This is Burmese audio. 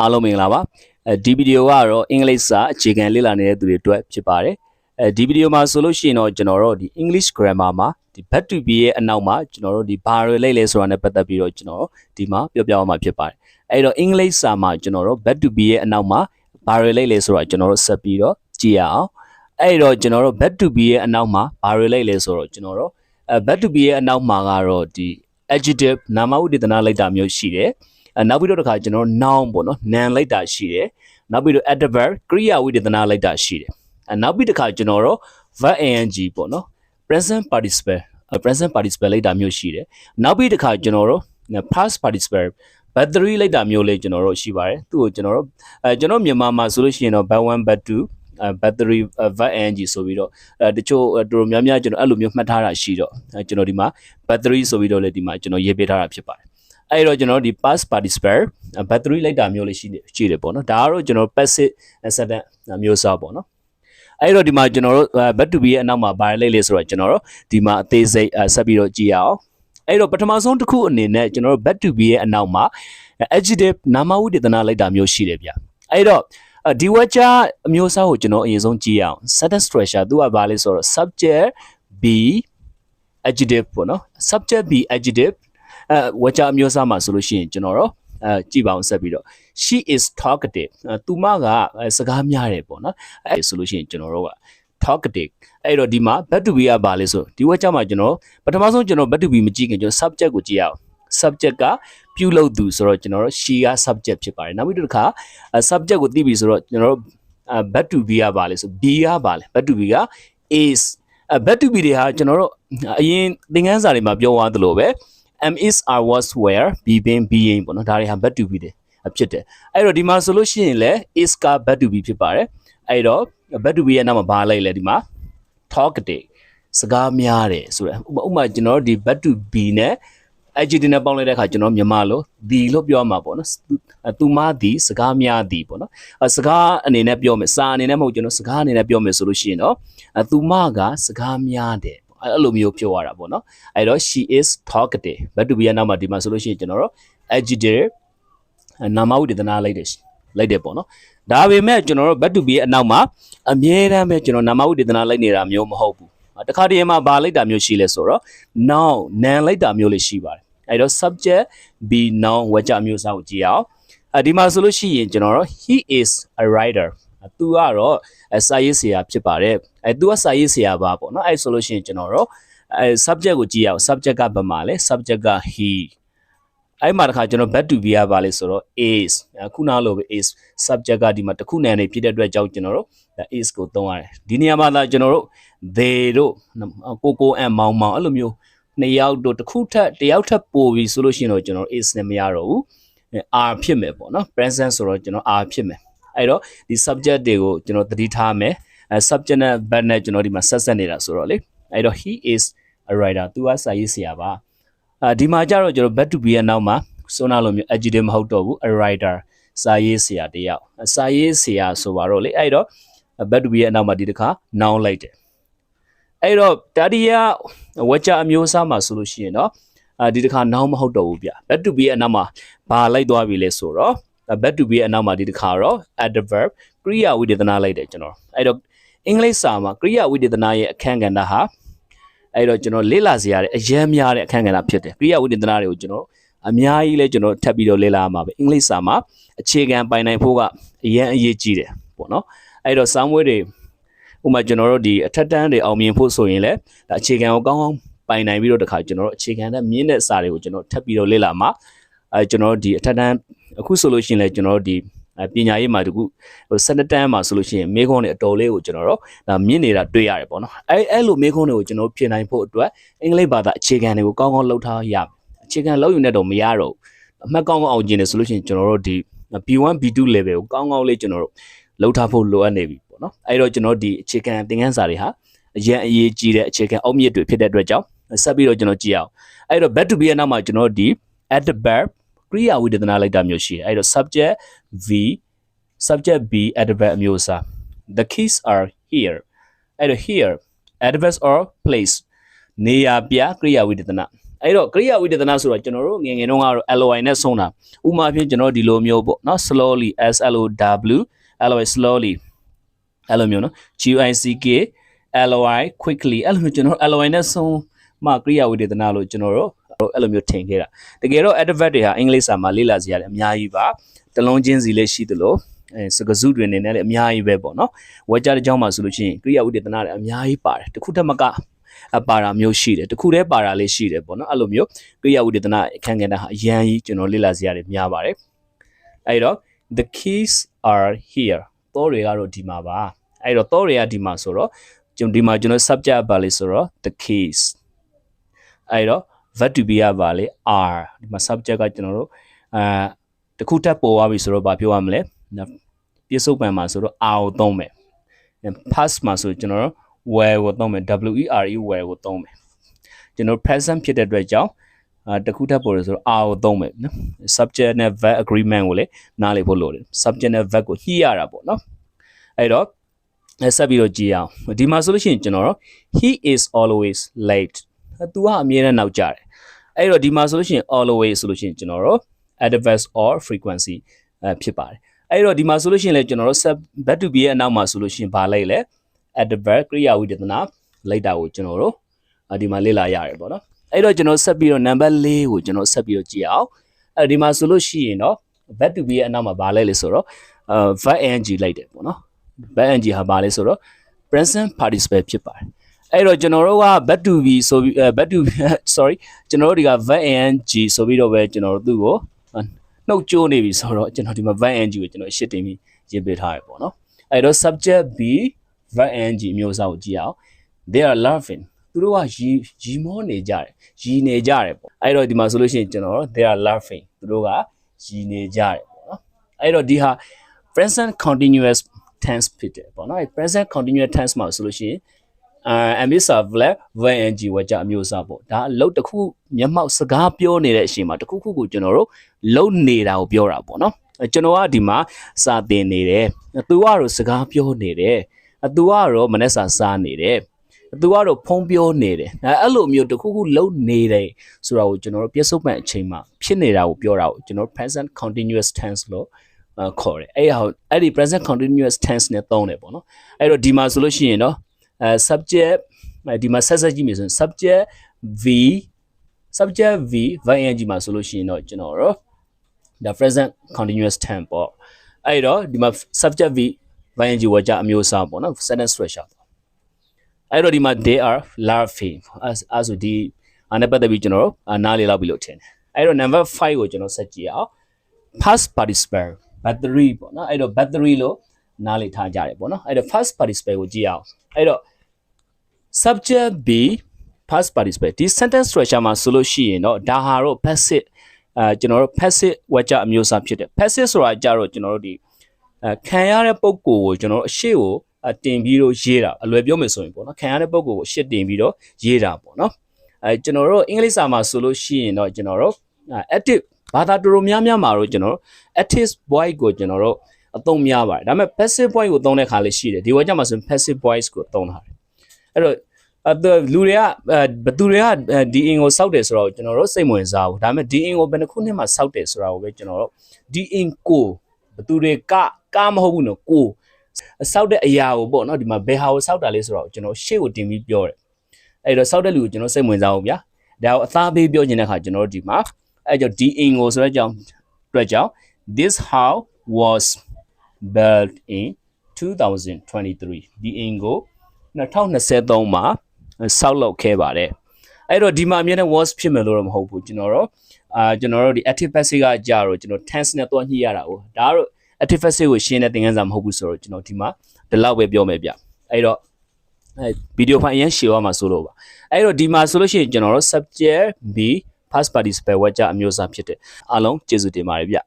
အားလုံးမင်္ဂလာပါအဲဒီဗီဒီယိုကတော့အင်္ဂလိပ်စာအခြေခံလေ့လာနေတဲ့သူတွေအတွက်ဖြစ်ပါတယ်အဲဒီဗီဒီယိုမှာဆိုလို့ရှိရင်တော့ကျွန်တော်တို့ဒီ English grammar မှာဒီ verb to be ရဲ့အနောက်မှာကျွန်တော်တို့ဒီဘာတွေလိမ့်လဲဆိုတာနဲ့ပတ်သက်ပြီးတော့ကျွန်တော်ဒီမှာပြောပြအောင်မှာဖြစ်ပါတယ်အဲ့တော့အင်္ဂလိပ်စာမှာကျွန်တော်တို့ verb to be ရဲ့အနောက်မှာဘာတွေလိမ့်လဲဆိုတာကျွန်တော်တို့ဆက်ပြီးတော့ကြည့်ရအောင်အဲ့တော့ကျွန်တော်တို့ verb to be ရဲ့အနောက်မှာဘာတွေလိမ့်လဲဆိုတော့ကျွန်တော်တို့အဲ verb to be ရဲ့အနောက်မှာကတော့ဒီ adjective နာမဝိသေသနာလိုက်တာမျိုးရှိတယ်အဲ နောက်ပြီးတော့တစ်ခါကျွန်တော်တို့ noun ပေါ့နော် noun လိုက်တာရှိတယ်နောက်ပြီးတော့ adverb ကရိယာဝိသေသနာလိုက်တာရှိတယ်အဲနောက်ပြီးတစ်ခါကျွန်တော်တို့ verb ing ပေါ့နော် present participle အဲ present participle လိုက်တာမျိုးရှိတယ်နောက်ပြီးတစ်ခါကျွန်တော်တို့ past participle battery လိုက်တာမျိုးလေးကျွန်တော်တို့ရှိပါတယ်သူ့ကိုကျွန်တော်တို့အဲကျွန်တော်မြန်မာမှာဆိုလို့ရှိရင်တော့ bat 1 bat 2အဲ battery vat ng ဆိုပြီးတော့အဲတချို့တော်တော်များများကျွန်တော်အဲ့လိုမျိုးမှတ်ထားတာရှိတော့အဲကျွန်တော်ဒီမှာ battery ဆိုပြီးတော့လည်းဒီမှာကျွန်တော်ရေးပေးထားတာဖြစ်ပါတယ် အဲ့တော့ကျွန်တော်ဒီ past participle battery လိုက်တာမျိုးလေးရှိနေရှိတယ်ပေါ့နော်ဒါကတော့ကျွန်တော် passive sentence မျိုးစားပေါ့နော်အဲ့တော့ဒီမှာကျွန်တော်တို့ back to be ရဲ့အနောက်မှာဘာလဲလဲဆိုတော့ကျွန်တော်တို့ဒီမှာအသေးစိတ်ဆက်ပြီးတော့ကြည့်ရအောင်အဲ့တော့ပထမဆုံးတစ်ခုအနေနဲ့ကျွန်တော်တို့ back to be ရဲ့အနောက်မှာ adjective နာမဝိသေသနာလိုက်တာမျိုးရှိတယ်ဗျအဲ့တော့ဒီဝါချာအမျိုးအစားကိုကျွန်တော်အရင်ဆုံးကြည့်ရအောင် sentence structure သူကဘာလဲဆိုတော့ subject be adjective ပေါ့နော် subject be adjective အဲဝါချာအမျိုးအစားမှာဆိုလို့ရှိရင်ကျွန်တော်တို့အဲကြည့်ပါအောင်ဆက်ပြီးတော့ she is talkative သူမကစကားများတယ်ပေါ့နော်အဲဆိုလို့ရှိရင်ကျွန်တော်တို့က talkative အဲ့တော့ဒီမှာ back to be ကဘာလဲဆိုဒီဝက်ကြမှာကျွန်တော်ပထမဆုံးကျွန်တော် back to be မကြည့်ခင်ကျွန်တော် subject ကိုကြည့်ရအောင် subject ကပြုလုပ်သူဆိုတော့ကျွန်တော်တို့ she က subject ဖြစ်ပါတယ်နောက်ပြီးတစ်ခါ subject ကိုသိပြီဆိုတော့ကျွန်တော်တို့ back to be ကဘာလဲဆို b ကဘာလဲ back to be က is back to be တွေဟာကျွန်တော်တို့အရင်သင်ခန်းစာတွေမှာပြောသွားသလိုပဲ am is are was were be been being ပေါ့နော်ဒါတွေဟာ back to be တွေဖြစ်တယ်အဲ့တော့ဒီမှာဆိုလို့ရှိရင်လည်း is က back to be ဖြစ်ပါတယ်အဲ့တော့ back to be ရဲ့နောက်မှာဘာလိုက်လဲဒီမှာ talkative စကားများတယ်ဆိုရယ်ဥပမာကျွန်တော်တို့ဒီ back to be နဲ့ adjective နဲ့ပေါင်းလိုက်တဲ့အခါကျွန်တော်မြန်မာလို့ the လို့ပြောမှာပေါ့နော်သူမသည်စကားများသည်ပေါ့နော်စကားအနေနဲ့ပြောမယ်စာအနေနဲ့မဟုတ်ကျွန်တော်စကားအနေနဲ့ပြောမယ်ဆိုလို့ရှိရင်တော့သူမကစကားများတယ် အဲ့လိုမျိုးပြောရတာပေါ့နော်အဲ့တော့ she is talkative back to be ရဲ့နောက်မှာဒီမှာဆိုလို့ရှိရင်ကျွန်တော်တို့ adjective နာမဝိသေသနာလိုက်တယ်လိုက်တယ်ပေါ့နော်ဒါပေမဲ့ကျွန်တော်တို့ back to be ရဲ့အနောက်မှာအမြဲတမ်းပဲကျွန်တော်နာမဝိသေသနာလိုက်နေတာမျိုးမဟုတ်ဘူးတခါတည်းမှာဘာလိုက်တာမျိုးရှိလဲဆိုတော့ noun noun လိုက်တာမျိုးလေးရှိပါတယ်အဲ့တော့ subject be noun ဝကြမျိုးစားကိုကြည့်အောင်အဲဒီမှာဆိုလို့ရှိရင်ကျွန်တော်တို့ he is a writer သူကတော့စာရေးဆရာဖြစ်ပါတယ်အဲသူကစာရေးဆရာပါပေါ့နော်အဲဆိုလို့ရှိရင်ကျွန်တော်တို့အဲ subject ကိုကြည့်အောင် subject ကဘာမှလဲ subject က he အဲ့မှာတခါကျွန်တော် back to be ရပါလေဆိုတော့ is ခုနလိုပဲ is subject ကဒီမှာတစ်ခုနဲ့နေဖြစ်တဲ့အတွက်ကြောင့်ကျွန်တော်တို့ is ကိုသုံးရတယ်ဒီနေရာမှာသာကျွန်တော်တို့ they တို့ကိုကိုအန်မောင်မောင်အဲ့လိုမျိုးနှစ်ယောက်တို့တစ်ခုထက်တစ်ယောက်ထက်ပိုပြီးဆိုလို့ရှိရင်တော့ကျွန်တော် is နဲ့မရတော့ဘူး are ဖြစ်မယ်ပေါ့နော် present ဆိုတော့ကျွန်တော် are ဖြစ်မယ် အဲ့တော့ဒီ subject တွေကိုကျွန်တော်သတိထားမယ်အဲ subject နဲ့ verb နဲ့ကျွန်တော်ဒီမှာဆက်ဆက်နေတာဆိုတော့လေအဲ့တော့ he is a writer သူကစာရေးဆရာပါအာဒီမှာကျတော့ကျွန်တော် back to be ရဲ့နောက်မှာဆိုနာလိုမျိုး adjective မဟုတ်တော့ဘူး a writer စာရေးဆရာတယောက်စာရေးဆရာဆိုပါတော့လေအဲ့တော့ back to be ရဲ့နောက်မှာဒီတစ်ခါ noun လိုက်တယ်အဲ့တော့တတိယဝကြအမျိုးအစားမှာဆိုလို့ရှိရင်တော့အာဒီတစ်ခါ noun မဟုတ်တော့ဘူးဗျ back to be ရဲ့အနောက်မှာဘာလိုက်သွားပြီလဲဆိုတော့ back to be ရဲ့အနောက်မှာဒီတစ်ခါတော့ adverb ကရိယာဝိသေသနာလိုက်တယ်ကျွန်တော်အဲ့တော့အင်္ဂလိပ်စာမှာကရိယာဝိသေသနာရဲ့အခန်းကဏ္ဍဟာအဲ့တော့ကျွန်တော်လေ့လာစရာတဲ့အရန်များတဲ့အခန်းကဏ္ဍဖြစ်တယ်ကရိယာဝိသေသနာတွေကိုကျွန်တော်အများကြီးလဲကျွန်တော်ထပ်ပြီးတော့လေ့လာမှာပဲအင်္ဂလိပ်စာမှာအခြေခံပိုင်နိုင်ဖို့ကအရန်အရေးကြီးတယ်ပေါ့နော်အဲ့တော့စာမွေးတွေဥမာကျွန်တော်တို့ဒီအထက်တန်းတွေအောင်မြင်ဖို့ဆိုရင်လည်းဒါအခြေခံကိုကောင်းကောင်းပိုင်နိုင်ပြီးတော့တခါကျွန်တော်တို့အခြေခံတဲ့မြင့်တဲ့စာတွေကိုကျွန်တော်ထပ်ပြီးတော့လေ့လာမှာအဲကျွန်တော်တို့ဒီအထက်တန်း အခုဆိုလို့ရှိရင်လည်းကျွန်တော်တို့ဒီပညာရေးမှာတကူဟို12တန်းမှာဆိုလို့ရှိရင်မေခွန်းတွေအတော်လေးကိုကျွန်တော်တို့ဒါမြင့်နေတာတွေ့ရတယ်ပေါ့နော်အဲအဲ့လိုမေခွန်းတွေကိုကျွန်တော်ပြင်နိုင်ဖို့အတွက်အင်္ဂလိပ်ဘာသာအခြေခံတွေကိုကောင်းကောင်းလုပ်ထားရအခြေခံလုပ်ယူနေတော့မရတော့အမှတ်ကောင်းကောင်းအောင်ကျင်တယ်ဆိုလို့ရှိရင်ကျွန်တော်တို့ဒီ B1 B2 level ကိုကောင်းကောင်းလေးကျွန်တော်တို့လုပ်ထားဖို့လိုအပ်နေပြီပေါ့နော်အဲ့တော့ကျွန်တော်ဒီအခြေခံသင်ခန်းစာတွေဟာအရင်အရေးကြီးတဲ့အခြေခံအောက်မြစ်တွေဖြစ်တဲ့အတွက်ကြောင့်ဆက်ပြီးတော့ကျွန်တော်ကြည့်အောင်အဲ့တော့ back to be ရဲ့နောက်မှာကျွန်တော်ဒီ adverb ကရိယာဝိသေသနာလိုက်တာမျိုးရှိတယ်အဲ့တော့ subject v subject b adverb အမျိုးအစား the keys are here အဲ့တော့ here adverb or place နေရာပြကရိယာဝိသေသနာအဲ့တော့ကရိယာဝိတသနာဆိုတော့ကျွန်တော်တို့ငယ်ငယ်တုန်းကတော့ LOI နဲ့ဆုံးတာဥပမာဖြင့်ကျွန်တော်ဒီလိုမျိုးပေါ့နော် slowly S L O W LOI slowly အဲ့လိုမျိုးနော် G I C K LOI quickly အဲ့လိုမျိုးကျွန်တော် LOI နဲ့ဆုံးမှကရိယာဝိတသနာလို့ကျွန်တော်တို့ အဲ့လိုမျိုးထင်ခဲ့တာတကယ်တော့ advert တွေဟာအင်္ဂလိပ်စာမှာလေ့လာစရာလည်းအများကြီးပါတလုံးချင်းစီလည်းရှိသလိုအဲစကားစုတွေနေနဲ့လည်းအများကြီးပဲပေါ့နော်ဝက်ကြတဲ့ကြောင်းမှာဆိုလို့ရှိရင်ကရိယာဝိတသနာလည်းအများကြီးပါတယ်တစ်ခုတည်းမကအပါရာမျိုးရှိတယ်တစ်ခုတည်းပါရာလေးရှိတယ်ပေါ့နော်အဲ့လိုမျိုးကရိယာဝိတသနာအခန်းကဏ္ဍဟာအရန်ကြီးကျွန်တော်လေ့လာစရာတွေများပါတယ်အဲ့တော့ the keys are here သောတွေကတော့ဒီမှာပါအဲ့တော့သောတွေကဒီမှာဆိုတော့ကျွန်ဒီမှာကျွန်တော် subject ပါလေဆိုတော့ the keys အဲ့တော့ verb to be ကပါလေ are ဒီမှာ subject ကကျွန်တော်တို့အာတခုတက်ပေါ်သွားပြီဆိုတော့ဗာပြောရမလဲပြစ္ဆုတ်ပံမှာဆိုတော့ are ကိုသုံးမယ် past မှာဆိုကျွန်တော်တို့ where ကိုသုံးမယ် w e r e where ကိုသုံးမယ်ကျွန်တော် present ဖြစ်တဲ့အတွက်ကြောင့်အာတခုတက်ပေါ်ရဆိုတော့ are ကိုသုံးမယ်နော် subject နဲ့ verb agreement ကိုလည်းနားလည်ဖို့လိုတယ် subject နဲ့ verb ကိုညှိရတာပေါ့နော်အဲ့တော့အဲဆက်ပြီးတော့ကြည့်အောင်ဒီမှာဆိုလို့ရှိရင်ကျွန်တော်တို့ he is always late သူကအမြဲတမ်းနောက်ကျတယ် အဲ့တော့ဒီမှာဆိုလို့ရှိရင် always ဆိုလို့ရှိရင်ကျွန်တော်တို့ adverb or frequency အဲဖြစ်ပါတယ်အဲ့တော့ဒီမှာဆိုလို့ရှိရင်လည်းကျွန်တော်တို့ verb to be ရဲ့အနောက်မှာဆိုလို့ရှိရင်ဗာလိုက်လဲ adverb ကရိယာဝိတနာလိုက်တာကိုကျွန်တော်တို့ဒီမှာလေ့လာရတယ်ပေါ့နော်အဲ့တော့ကျွန်တော်ဆက်ပြီးတော့ number ၄ကိုကျွန်တော်ဆက်ပြီးတော့ကြည့်အောင်အဲ့ဒီမှာဆိုလို့ရှိရင်တော့ verb to be ရဲ့အနောက်မှာဗာလိုက်လဲဆိုတော့အဲ verb ing လိုက်တယ်ပေါ့နော် verb ing ဟာဗာလဲဆိုတော့ present participle ဖြစ်ပါတယ် အဲ့တော့ကျွန်တော်တို့က verb to be ဆိုပြီး verb to sorry ကျွန်တော်တို့ဒီက verb ing ဆိုပြီးတော့ပဲကျွန်တော်တို့သူ့ကိုနှုတ်ကြိုးနေပြီဆိုတော့ကျွန်တော်ဒီမှာ verb ing ကိုကျွန်တော်ရှစ်တင်ပြီးရေးပေးထားရပေါ့နော်အဲ့တော့ subject b verb ing မျိုးစားကိုကြည့်အောင် they are laughing သူတို့ကရီရီမောနေကြတယ်ရီနေကြတယ်ပေါ့အဲ့တော့ဒီမှာဆိုလို့ရှိရင်ကျွန်တော် they are laughing သူတို့ကရီနေကြတယ်ပေါ့နော်အဲ့တော့ဒီဟာ present continuous tense ဖြစ်တယ်ပေါ့နော် present continuous tense မှာဆိုလို့ရှိရင် အာ amisa vla vng ဝကြအမျိုးအစားပေါ့ဒါအလုပ်တစ်ခုမျက်မှောက်စကားပြောနေတဲ့အချိန်မှာတစ်ခုခုကိုကျွန်တော်တို့လုံနေတာကိုပြောတာပေါ့နော်ကျွန်တော်ကဒီမှာစာသင်နေတယ်သူကတော့စကားပြောနေတယ်သူကတော့မနေ့စာစားနေတယ်သူကတော့ဖုံးပြောနေတယ်အဲအဲ့လိုမျိုးတစ်ခုခုလုံနေတယ်ဆိုတာကိုကျွန်တော်တို့ပြစ္ဆုတ်ပံအချိန်မှာဖြစ်နေတာကိုပြောတာကိုကျွန်တော် present continuous tense လို့ခေါ်တယ်အဲ့ဟာအဲ့ဒီ present continuous tense နဲ့သုံးတယ်ပေါ့နော်အဲ့တော့ဒီမှာဆိုလို့ရှိရင်တော့အဲ subject ဒီမှာဆက်ဆက်ကြည့်မယ်ဆိုရင် subject v subject v ing မှာဆိုလို့ရှိရင်တော့ကျွန်တော်တို့ the present continuous tense ပေါ့အဲ့တော့ဒီမှာ subject v ing ဝကြအမျိုးအစားပေါ့နော် sentence structure ပေါ့အဲ့တော့ဒီမှာ they are laughing အဲဆိုဒီအနေပတ်သက်ပြီးကျွန်တော်တို့နားလေလောက်ပြီလို့ထင်တယ်အဲ့တော့ number 5ကိုကျွန်တော်ဆက်ကြည့်အောင် past participle battery ပေါ့နော်အဲ့တော့ battery လို့ နားလေထားကြတယ်ပေါ့နော်အဲ့တော့ first participle ကိုကြည့်အောင်အဲ့တော့ subject b past participle ဒီ sentence structure မှာဆိုလို့ရှိရင်တော့ဒါဟာတော့ passive အဲကျွန်တော်တို့ passive ဝါကြအမျိုးအစားဖြစ်တယ် passive ဆိုတာကြတော့ကျွန်တော်တို့ဒီအဲခံရတဲ့ပုံကိုကိုကျွန်တော်တို့အရှိကိုတင်ပြီးတော့ရေးတာအလွယ်ပြောမယ်ဆိုရင်ပေါ့နော်ခံရတဲ့ပုံကိုကိုအရှိတင်ပြီးတော့ရေးတာပေါ့နော်အဲကျွန်တော်တို့အင်္ဂလိပ်စာမှာဆိုလို့ရှိရင်တော့ကျွန်တော်တို့ active ဘာသာတော်တော်များများမှာတော့ကျွန်တော်တို့ active voice ကိုကျွန်တော်တို့ အသုံးများပါတယ်ဒါပေမဲ့ passive voice ကိုသုံးတဲ့ခါလေးရှိတယ်ဒီဝါကြမှာဆိုရင် passive voice ကိုသုံးထားတယ်အဲ့တော့အဲ့လူတွေကဘသူတွေကဒီအင်ကိုစောက်တယ်ဆိုတော့ကျွန်တော်တို့စိတ်ဝင်စားဘူးဒါပေမဲ့ဒီအင်ကိုဘယ်နှခုနှစ်မှစောက်တယ်ဆိုတာကိုပဲကျွန်တော်တို့ဒီအင်ကိုဘသူတွေကကားမဟုတ်ဘူးနော်ကိုစောက်တဲ့အရာကိုပေါ့နော်ဒီမှာဘယ်ဟာကိုစောက်တာလဲဆိုတော့ကျွန်တော်ရှေ့ကိုတင်ပြီးပြောတယ်အဲ့တော့စောက်တဲ့လူကိုကျွန်တော်စိတ်ဝင်စားအောင်ဗျာဒါကိုအသားပေးပြောခြင်းတဲ့ခါကျွန်တော်တို့ဒီမှာအဲ့ကြောင့်ဒီအင်ကိုဆိုတဲ့အကြောင်းအတွက်ကြောင့် this how was built in 2023ဒီအင်ကို2023မှာဆောက်လုပ်ခဲ့ပါတယ်အဲ့တော့ဒီမှာအမြဲတမ်း was ဖြစ်မယ်လို့တော့မဟုတ်ဘူးကျွန်တော်တို့အာကျွန်တော်တို့ဒီ active passive ကကြာတော့ကျွန်တော် tense နဲ့တွားညှိရတာကိုဒါကတော့ active passive ကိုရှင်းတဲ့သင်ခန်းစာမဟုတ်ဘူးဆိုတော့ကျွန်တော်ဒီမှာဒီလောက်ပဲပြောမယ်ဗျအဲ့တော့အဲဗီဒီယိုဖိုင်အရင်ရှင်းရမှာဆိုလို့ပါအဲ့တော့ဒီမှာဆိုလို့ရှိရင်ကျွန်တော်တို့ subject b past participle ဝါကြအမျိုးအစားဖြစ်တယ်အားလုံးကျေးဇူးတင်ပါတယ်ဗျ